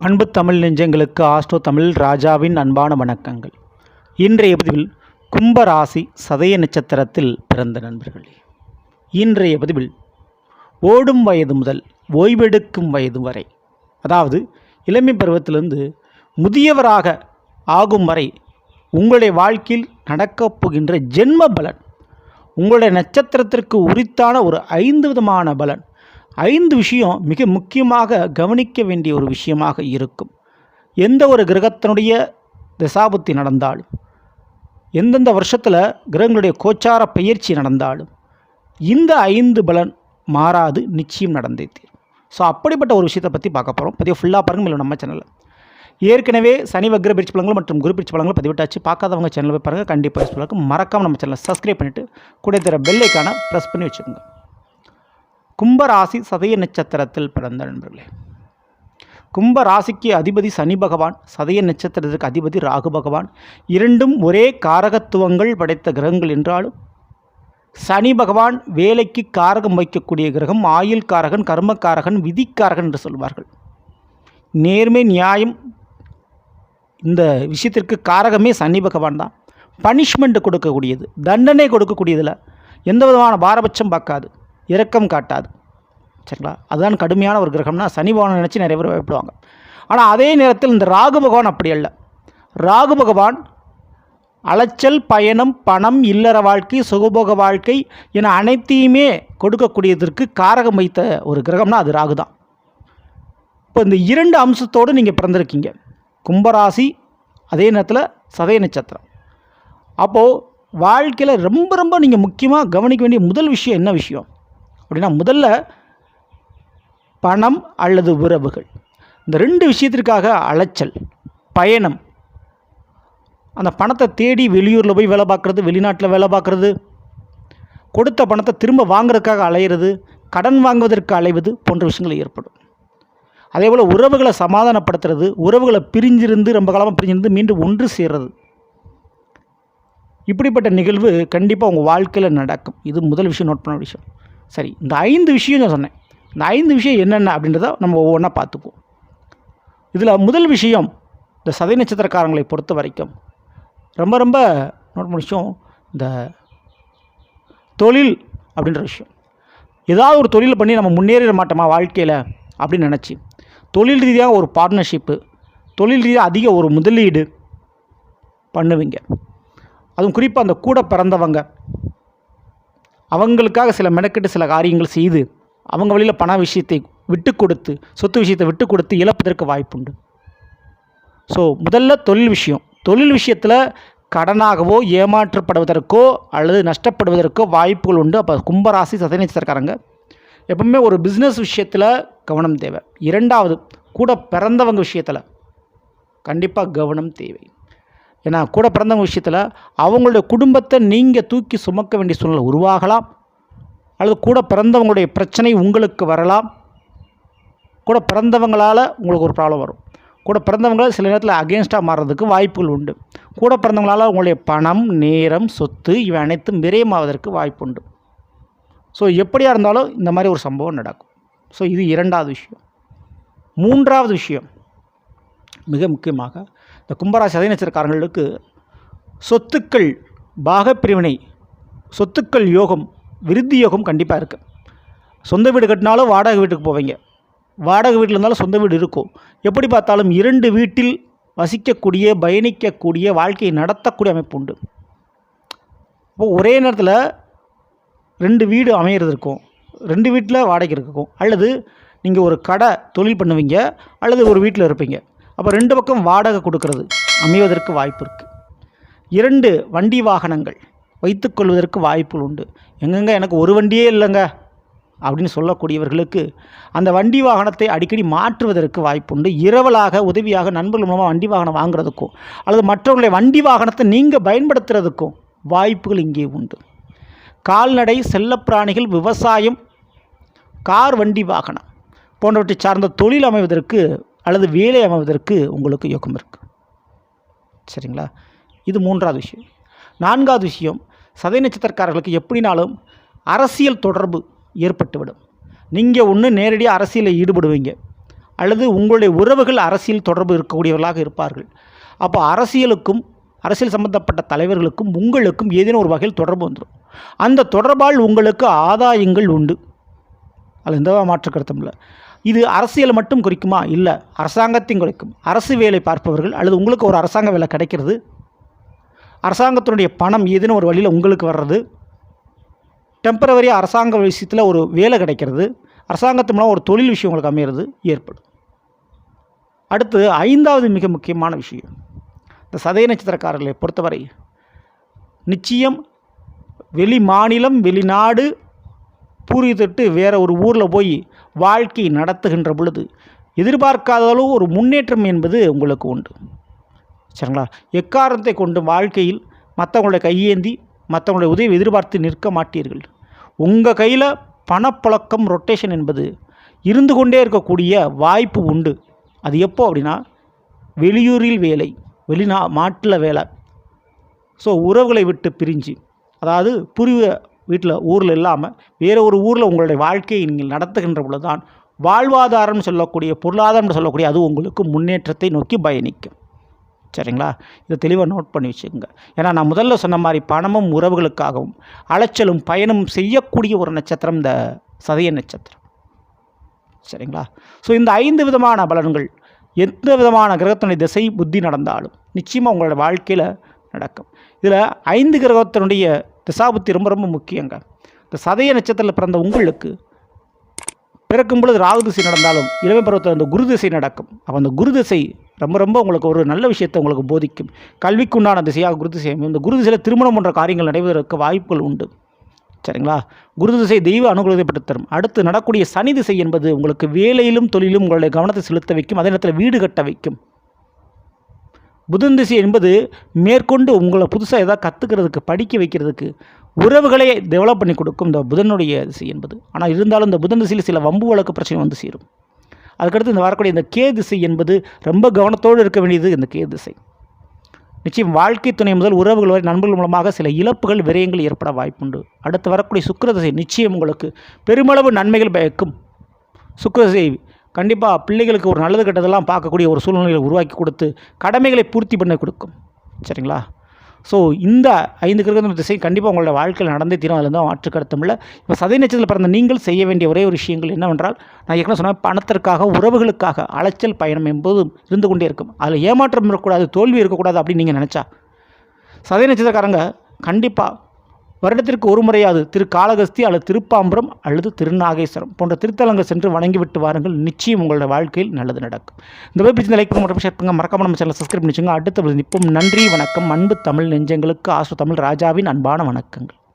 அன்பு தமிழ் நெஞ்சங்களுக்கு ஆஸ்ட்ரோ தமிழ் ராஜாவின் அன்பான வணக்கங்கள். இன்றைய பதிவில் கும்பராசி சதய நட்சத்திரத்தில் பிறந்த நண்பர்களே. இன்றைய பதிவில் ஓடும் வயது முதல் ஓய்வெடுக்கும் வயது வரை அதாவது இளமை பருவத்திலிருந்து முதியவராக ஆகும் வரை உங்களுடைய வாழ்க்கையில் நடக்கப் போகின்ற ஜென்ம பலன் உங்களுடைய நட்சத்திரத்திற்கு உரித்தான ஒரு ஐந்து விதமான பலன் ஐந்து விஷயம் மிக முக்கியமாக கவனிக்க வேண்டிய ஒரு விஷயமாக இருக்கும். எந்த ஒரு கிரகத்தினுடைய திசாபுத்தி நடந்தாலும் எந்தெந்த வருஷத்தில் கிரகங்களுடைய கோச்சார பயிற்சி நடந்தாலும் இந்த ஐந்து பலன் மாறாது நிச்சயம் நடந்தே தீரும். ஸோ அப்படிப்பட்ட ஒரு விஷயத்தை பற்றி பார்க்க போகிறோம் பதிவு ஃபுல்லாக பாருங்க இல்லை நம்ம சேனலில் ஏற்கனவே சனி வக்ர பிரிச்சு பழங்கள் மற்றும் குரு பிரிச்சு பழங்கள் பதிவிட்டாச்சு. பார்க்காதவங்க சேனலில் போய் பாருங்கள் கண்டிப்பாக யூஸ்ஃபுல்லாக மறக்காமல் நம்ம சேனலை சப்ஸ்கிரைப் பண்ணிவிட்டு கூட தர பெல்லைக்கான ப்ரெஸ் பண்ணி வச்சுக்கோங்க. கும்பராசி சதய நட்சத்திரத்தில் பிறந்த நண்பர்களே. கும்ப ராசிக்கு அதிபதி சனி பகவான் சதய நட்சத்திரத்திற்கு அதிபதி ராகு பகவான் இரண்டும் ஒரே காரகத்துவங்கள் படைத்த கிரகங்கள் என்றாலும் சனி பகவான் வேலைக்கு காரகம் வைக்கக்கூடிய கிரகம் ஆயுள் காரகன் கர்மக்காரகன் விதிக்காரகன் என்று சொல்வார்கள். நேர்மை நியாயம் இந்த விஷயத்திற்கு காரகமே சனி பகவான் தான். பனிஷ்மெண்ட் கொடுக்கக்கூடியது தண்டனை கொடுக்கக்கூடியதில் எந்த விதமான பாரபட்சம் பார்க்காது இரக்கம் காட்டாது. சரிங்களா அதுதான் கடுமையான ஒரு கிரகம்னா சனி பகவானை நினச்சி நிறைய பேர் பயப்படுவாங்க. ஆனால் அதே நேரத்தில் இந்த ராகு பகவான் அப்படி அல்ல. ராகு பகவான் அலைச்சல் பயணம் பணம் இல்லற வாழ்க்கை சுகபோக வாழ்க்கை என அனைத்தையுமே கொடுக்கக்கூடியதற்கு காரகம் வைத்த ஒரு கிரகம்னா அது ராகு தான். இப்போ இந்த இரண்டு அம்சத்தோடு நீங்கள் பிறந்திருக்கீங்க. கும்பராசி அதே நேரத்தில் சதய நட்சத்திரம். அப்போது வாழ்க்கையில் ரொம்ப ரொம்ப நீங்கள் முக்கியமாக கவனிக்க வேண்டிய முதல் விஷயம் என்ன விஷயம்? அப்படின்னா முதல்ல பணம் அல்லது உறவுகள். இந்த ரெண்டு விஷயத்திற்காக அலைச்சல் பயணம். அந்த பணத்தை தேடி வெளியூரில் போய் வேலை பார்க்குறது வெளிநாட்டில் வேலை பார்க்குறது. கொடுத்த பணத்தை திரும்ப வாங்குறதுக்காக அலையிறது கடன் வாங்குவதற்கு அலைவது போன்ற விஷயங்கள் ஏற்படும். அதே போல் உறவுகளை சமாதானப்படுத்துறது உறவுகளை பிரிஞ்சிருந்து ரொம்ப காலமாக பிரிஞ்சிருந்து மீண்டும் ஒன்று சேர்றது. இப்படிப்பட்ட நிகழ்வு கண்டிப்பாக உங்கள் வாழ்க்கையில் நடக்கும். இது முதல் விஷயம் நோட் பண்ண விஷயம். சரி இந்த ஐந்து விஷயம் நான் சொன்னேன். இந்த ஐந்து விஷயம் என்னென்ன அப்படின்றத நம்ம ஒவ்வொன்றா பார்த்துக்குவோம் இதில் முதல் விஷயம் இந்த சதை நட்சத்திரக்காரங்களை பொறுத்த வரைக்கும் ரொம்ப ரொம்ப நோட் முடிச்சோம் இந்த தொழில் அப்படின்ற விஷயம். ஏதாவது ஒரு தொழில் பண்ணி நம்ம முன்னேறிட மாட்டோமா வாழ்க்கையில் அப்படின்னு நினச்சி தொழில் ரீதியாக ஒரு பார்ட்னர்ஷிப்பு தொழில் ரீதியாக அதிக ஒரு முதலீடு பண்ணுவீங்க. அதுவும் குறிப்பாக அந்த கூட பிறந்தவங்க அவங்களுக்காக சில மெனக்கெட்டு சில காரியங்கள் செய்து அவங்க வழியில் பண விஷயத்தை விட்டு கொடுத்து சொத்து விஷயத்தை விட்டு கொடுத்து இழப்பதற்கு வாய்ப்புண்டு. ஸோ முதல்ல தொழில் விஷயம். தொழில் விஷயத்தில் கடனாகவோ ஏமாற்றப்படுவதற்கோ அல்லது நஷ்டப்படுவதற்கோ வாய்ப்புகள் உண்டு. அப்போ கும்பராசி சதநட்சத்திரக்காரங்க எப்பவுமே ஒரு பிஸ்னஸ் விஷயத்தில் கவனம் தேவை. இரண்டாவது கூட பிறந்தவங்க விஷயத்தில் கண்டிப்பாக கவனம் தேவை. ஏன்னா கூட பிறந்தவங்க விஷயத்தில் அவங்களுடைய குடும்பத்தை நீங்கள் தூக்கி சுமக்க வேண்டிய சூழ்நிலை உருவாகலாம். அல்லது கூட பிறந்தவங்களுடைய பிரச்சனை உங்களுக்கு வரலாம். கூட பிறந்தவங்களால் உங்களுக்கு ஒரு ப்ராப்ளம் வரும். கூட பிறந்தவங்களால் சில நேரத்தில் அகேன்ஸ்டாக மாறுறதுக்கு வாய்ப்புகள் உண்டு. கூட பிறந்தவங்களால் உங்களுடைய பணம் நேரம் சொத்து இவை அனைத்தும் விரயமாவதற்கு வாய்ப்பு உண்டு. ஸோ எப்படியாக இருந்தாலும் இந்த மாதிரி ஒரு சம்பவம் நடக்கும். ஸோ இது இரண்டாவது விஷயம். மூன்றாவது விஷயம். மிக முக்கியமாக இந்த கும்பராசி சதய நட்சத்திரக்காரங்களுக்கு சொத்துக்கள் பாகப்பிரிவினை சொத்துக்கள் யோகம் விருத்தி யோகம் கண்டிப்பாக இருக்குது சொந்த வீடு கட்டினாலும் வாடகை வீட்டுக்கு போவீங்க. வாடகை வீட்டில் இருந்தாலும் சொந்த வீடு இருக்கும். எப்படி பார்த்தாலும் இரண்டு வீட்டில் வசிக்கக்கூடிய பயணிக்கக்கூடிய வாழ்க்கையை நடத்தக்கூடிய அமைப்பு உண்டு. இப்போ ஒரே நேரத்தில் ரெண்டு வீடு அமையிறது இருக்கும். ரெண்டு வீட்டில் வாடகை இருக்கும். அல்லது நீங்கள் ஒரு கடை தொழில் பண்ணுவீங்க. அல்லது ஒரு வீட்டில் இருப்பீங்க. அப்போ ரெண்டு பக்கம் வாடகை கொடுக்கறது அமைவதற்கு வாய்ப்பு இருக்குது இரண்டு வண்டி வாகனங்கள். வைத்துக்கொள்வதற்கு வாய்ப்புகள் உண்டு. எங்கெங்க எனக்கு ஒரு வண்டியே இல்லைங்க? அப்படின்னு சொல்லக்கூடியவர்களுக்கு அந்த வண்டி வாகனத்தை அடிக்கடி மாற்றுவதற்கு வாய்ப்புண்டு. இரவலாக உதவியாக நண்பர்கள் மூலமாக வண்டி வாகனம் வாங்குறதுக்கும் அல்லது மற்றவர்களுடைய வண்டி வாகனத்தை நீங்கள் பயன்படுத்துறதுக்கும் வாய்ப்புகள் இங்கே உண்டு. கால்நடை செல்லப்பிராணிகள் விவசாயம் கார் வண்டி வாகனம் போன்றவற்றை சார்ந்த தொழில் அமைவதற்கு அல்லது வேலை அமைவதற்கு உங்களுக்கு யோகம் இருக்குது சரிங்களா? இது மூன்றாவது விஷயம். நான்காவது விஷயம் சதய நட்சத்திரக்காரர்களுக்கு எப்படினாலும் அரசியல் தொடர்பு ஏற்பட்டுவிடும். நீங்கள் ஒன்று நேரடியாக அரசியலில் ஈடுபடுவீங்க. அல்லது உங்களுடைய உறவுகள் அரசியல் தொடர்பு இருக்கக்கூடியவர்களாக இருப்பார்கள். அப்போ அரசியலுக்கும் அரசியல் சம்பந்தப்பட்ட தலைவர்களுக்கும் உங்களுக்கும் ஏதேனும் ஒரு வகையில் தொடர்பு வந்துடும். அந்த தொடர்பால் உங்களுக்கு ஆதாயங்கள் உண்டு. அது எந்த மாற்று கருத்தும் இல்லை. இது அரசியல் மட்டும் குறிக்குமா? இல்லை. அரசாங்கத்தையும் குறைக்கும். அரசு வேலை பார்ப்பவர்கள் அல்லது உங்களுக்கு ஒரு அரசாங்க வேலை கிடைக்கிறது அரசாங்கத்தினுடைய பணம் ஏதுன்னு ஒரு வழியில் உங்களுக்கு வர்றது டெம்பரவரியாக அரசாங்க விஷயத்தில் ஒரு வேலை கிடைக்கிறது அரசாங்கத்து மூலம் ஒரு தொழில் விஷயம் உங்களுக்கு அமையிறது ஏற்படும். அடுத்து ஐந்தாவது மிக முக்கியமான விஷயம். இந்த சதய நட்சத்திரக்காரர்களை பொறுத்தவரை நிச்சயம் வெளி மாநிலம் வெளிநாடு பூர்வீகத்திட்டு வேறு ஒரு ஊரில் போய் வாழ்க்கை நடத்துகின்ற பொழுது எதிர்பார்க்காத அளவு ஒரு முன்னேற்றம் என்பது உங்களுக்கு உண்டு. சரிங்களா? எக்காரணத்தை கொண்டு வாழ்க்கையில் மற்றவங்களுடைய கையேந்தி மற்றவங்களுடைய உதவி எதிர்பார்த்து நிற்க மாட்டீர்கள். உங்கள் கையில் பணப்பழக்கம் ரொட்டேஷன் என்பது இருந்து கொண்டே இருக்கக்கூடிய வாய்ப்பு உண்டு. அது எப்போ அப்படின்னா வெளியூரில் வேலை வெளிநா மாட்டில் வேலை. ஸோ உறவுகளை விட்டு பிரிஞ்சு அதாவது புரிய வீட்டில் ஊரில் இல்லாமல் வேறு ஒரு ஊரில் உங்களுடைய வாழ்க்கையை நீங்கள் நடத்துகின்ற பொழுது தான் வாழ்வாதாரம் சொல்லக்கூடிய பொருளாதாரம் சொல்லக்கூடிய அது உங்களுக்கு முன்னேற்றத்தை நோக்கி பயணிக்கும். சரிங்களா? இதை தெளிவாக நோட் பண்ணி வச்சுக்கோங்க. ஏன்னா நான் முதல்ல சொன்ன மாதிரி பணமும் உறவுகளுக்காகவும் அலைச்சலும் பயணம் செய்யக்கூடிய ஒரு நட்சத்திரம் இந்த சதய நட்சத்திரம். சரிங்களா? ஸோ இந்த ஐந்து விதமான பலன்கள் எந்த விதமான கிரகத்தினுடைய திசை புத்தி நடந்தாலும் நிச்சயமாக உங்களோட வாழ்க்கையில் நடக்கும். இதில் ஐந்து கிரகத்தினுடைய திசாபுத்தி ரொம்ப ரொம்ப முக்கியங்க. இந்த சதய நட்சத்திரத்தில் பிறந்த உங்களுக்கு பிறக்கும் பொழுது ராகு திசை நடந்தாலும் இளமை பருவத்தில் அந்த குரு திசை நடக்கும். அப்போ அந்த குரு திசை ரொம்ப ரொம்ப உங்களுக்கு ஒரு நல்ல விஷயத்தை உங்களுக்கு போதிக்கும். கல்விக்கு உண்டான திசையாக குரு திசை அமையும். இந்த குரு திசையில் திருமணம் போன்ற காரியங்கள் நடைபெறுவதற்கு வாய்ப்புகள் உண்டு. சரிங்களா? குரு திசை தெய்வ அனுகூலத்தை தரும் அடுத்து நடக்கூடிய சனி திசை என்பது உங்களுக்கு வேலையிலும் தொழிலும் உங்களுடைய கவனத்தை செலுத்த வைக்கும். அதே நேரத்தில் வீடு கட்ட வைக்கும். புதன் திசை என்பது மேற்கொண்டு உங்களை புதுசாக எதாவது கற்றுக்கிறதுக்கு படிக்க வைக்கிறதுக்கு உறவுகளை டெவலப் பண்ணி கொடுக்கும் இந்த புதனுடைய திசை என்பது. ஆனால் இருந்தாலும் இந்த புதன் திசையில் சில வம்பு வழக்கு பிரச்சனை வந்து சேரும். அதுக்கடுத்து இந்த வரக்கூடிய இந்த கே திசை என்பது ரொம்ப கவனத்தோடு இருக்க வேண்டியது இந்த கே திசை. நிச்சயம் வாழ்க்கை துணை முதல் உறவுகள் வரை நண்பர்கள் மூலமாக சில இழப்புகள் விரயங்கள் ஏற்பட வாய்ப்புண்டு. அடுத்து வரக்கூடிய சுக்கர திசை நிச்சயம் உங்களுக்கு பெருமளவு நன்மைகள் பயக்கும். சுக்கர திசை கண்டிப்பாக பிள்ளைகளுக்கு ஒரு நல்லது கெட்டதெல்லாம் பார்க்கக்கூடிய ஒரு சூழ்நிலையை உருவாக்கி கொடுத்து கடமைகளை பூர்த்தி பண்ண கொடுக்கும். சரிங்களா? ஸோ இந்த ஐந்து கிரகம் திசை கண்டிப்பாக உங்களோட வாழ்க்கையில் நடந்தே தீரும். அதில் தான் மாற்று கருத்தமில்ல இல்லை. இப்போ சதை நட்சத்திரத்தில் பிறந்த நீங்கள் செய்ய வேண்டிய ஒரே ஒரு விஷயங்கள் என்னவென்றால் நான் ஏற்கனவே சொன்னேன் பணத்திற்காக உறவுகளுக்காக அலைச்சல் பயணம் என்பதும் இருந்து கொண்டே இருக்கும். அதில் ஏமாற்றம் இருக்கக்கூடாது தோல்வி இருக்கக்கூடாது அப்படின்னு நீங்கள் நினச்சா சதை நட்சத்திரக்காரங்க கண்டிப்பாக வருடத்திற்கு ஒரு முறையாவது திரு காளகஸ்தி அல்லது திருப்பாம்பரம் அல்லது திருநாகேஸ்வரம் போன்ற திருத்தலங்கள் சென்று வணங்கிவிட்டு வாருங்கள். நிச்சயம் உங்களோட வாழ்க்கையில் நல்லது நடக்கும். இந்த மாதிரி பிடிச்ச லைக் பண்ணுங்க ஷேர் பண்ணுங்க. மறக்காம நம்ம சேனல் சப்ஸ்கிரைப் பண்ணிச்சுங்க அடுத்த நிற்போம் நன்றி வணக்கம். அன்பு தமிழ் நெஞ்சங்களுக்கு ஆசு தமிழ் ராஜாவின் அன்பான வணக்கங்கள்.